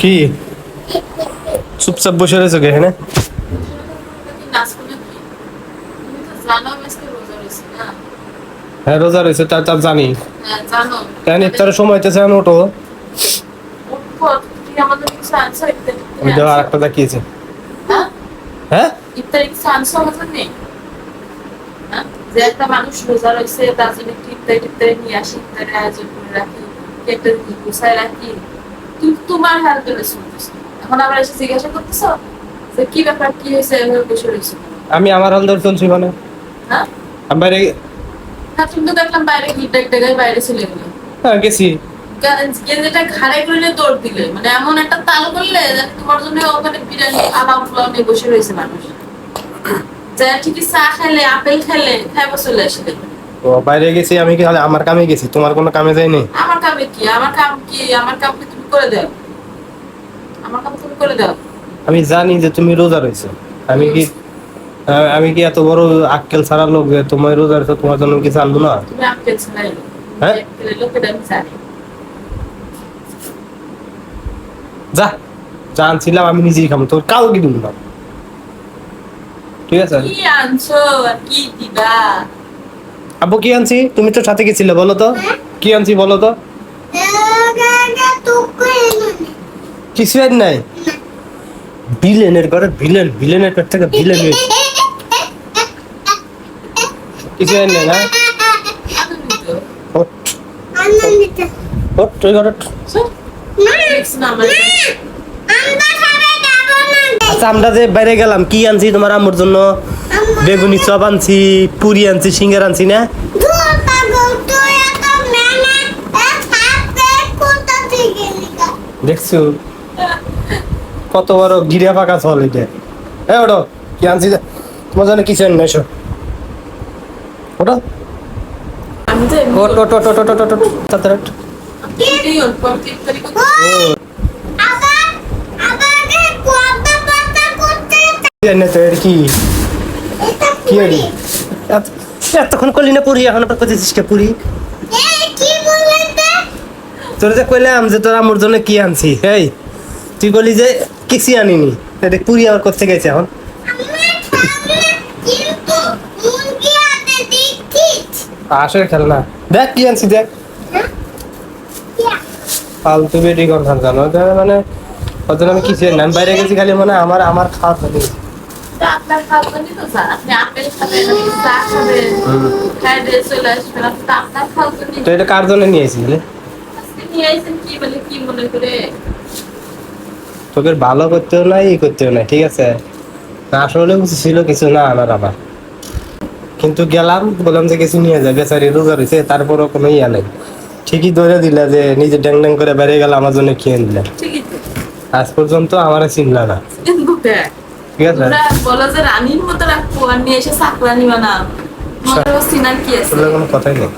কি? চুপচাপ বসে রয়েছে কে আমি হ্যাঁ রোজা রয়েছে তা তা জানি। হ্যাঁ কেন ইফতারের সময় হইতেছে এখন ওটো উঠবো, তুমি আমাদের কিছু আনছো ইফতারি ওই দেখো আর একটা দেখিয়েছে। হ্যাঁ? হ্যাঁ ইফতারি কিছু আনছো আমাদের নেই হ্যাঁ? যে একটা মানুষ রোজা রয়েছে তার জন্য একটু ইফতারি নিয়ে আসি ইফতারের আয়োজন করে রাখি। গুছায় রাখি। তুমি তোমার এখন এসে জিজ্ঞাসা করতেছো? যে কি ব্যাপার কি হয়েছে এভাবে বসে রয়েছে? আমি আমার হাল ধরে চলছি মানে। হ্যাঁ? আমি বাইরে হ্যাঁ তুমি তো দেখলাম বাইরে গিয়ে ডেক ডেগায় বাইরে চলে গেলো। হ্যাঁ গেছি। গেঞ্জিটা ঘাড়ে করে দৌড় দিলে। মানে এমন একটা তাল করলে যে তোমার জন্য ওখানে বিরিয়ানি আলাম নিয়ে বসে রয়েছে মানুষ। যা ঠিকই চা খেলে আপেল খেলে খাইবো চলে আসলে ও বাইরে গেছি আমি কি আমার কামে গেছি? তোমার কোনো কামে যাইনি আমার কামে কি? আমার কাম কি? আমার কাম কি তুমি করে দাও। আমার কাম তুমি করে দাও। আমি জানি যে তুমি রোজা রয়েছে। আমি কি আমি কি এত বড় আক্কেল ছাড়া লোক যে তোমার রোজা রয়েছে তোমার জন্য কিছু আনব না? তুমি আপেল ছাড়াই হ্যাঁ? লোকের আমি জানি। যা আনছিলাম আমি নিজেই খাব। তোর কাউ কি দিব না। ঠিক আছে? কি আনছো? আর কি দিবা? আব্বু, কি আনছি? তুমি তো সাথে গেছিলে, বলো তো। কি আনছি, বলো তো। কিছু আর নাই? ভিলেনের ঘরে ভিলেন, ভিলেনের পেট থেকে ভিলেন কিছু আর নাই, না? আচ্ছা আমরা যে বাইরে গেলাম, কি আনছি তোমার আম্মুর জন্য? বেগুনি চপ আনছি পুরি আনছি সিঙ্গার আনছি না? দেখছ? কত বড় গিরা পাকা চল এটা। হ্যাঁ ওটো কি আনছি যে? তোমার জন্য কিছু আনি এসো। ওটো কি? কি এত- এতক্ষণ করলি না পুরি এখন করতেছিস কে পুরি? তোর যে কইলাম যে তোর আমার জন্য কি আনছি এই তুই বলি যে কিছুই আনিনি। এটা পুরি করতে গেছে এখন? আসলে খেল না দেখ কি আনছি দেখ। ফালতু বেটি কোন খান জানো মানে ওর জন্য আমি কিছু না। বাইরে গেছি খালি মানে আমার আমার খাওয়া খালি। তা আপনার খাওয়ানি তো স্যার আপনি আপেল খাবেন চা খাবেন খাই দিয়ে চলে আসবেন আপনি তো আপনার খাওয়ানি তো এটা কার জন্য নিয়ে আসিস আজকে নিয়ে আইছেন কি বলে কি মনে করে? তোকে ভালো করতেও নাই ই করতেও নাই ঠিক আছে? না আসলে কিছু ছিল কিছু না আনার আমার কিন্তু গেলাম বললাম যে কিছু নিয়ে যায় বেচারি রোজা রয়েছে তারপরও কোনো ইয়া নাই। ঠিকই ধরে দিলা যে নিজে ড্যাং ড্যাং করে বেরিয়ে গেল আমার জন্য খেয়ে দিলা আজ পর্যন্ত আমার চিনলা না। দেখ, ঠিক আছে? বলো যে রানীর মতো রাখব আর নিয়ে এসে চাকরানি না। মনে সিনার কি আছে? কোনো কথাই নেই।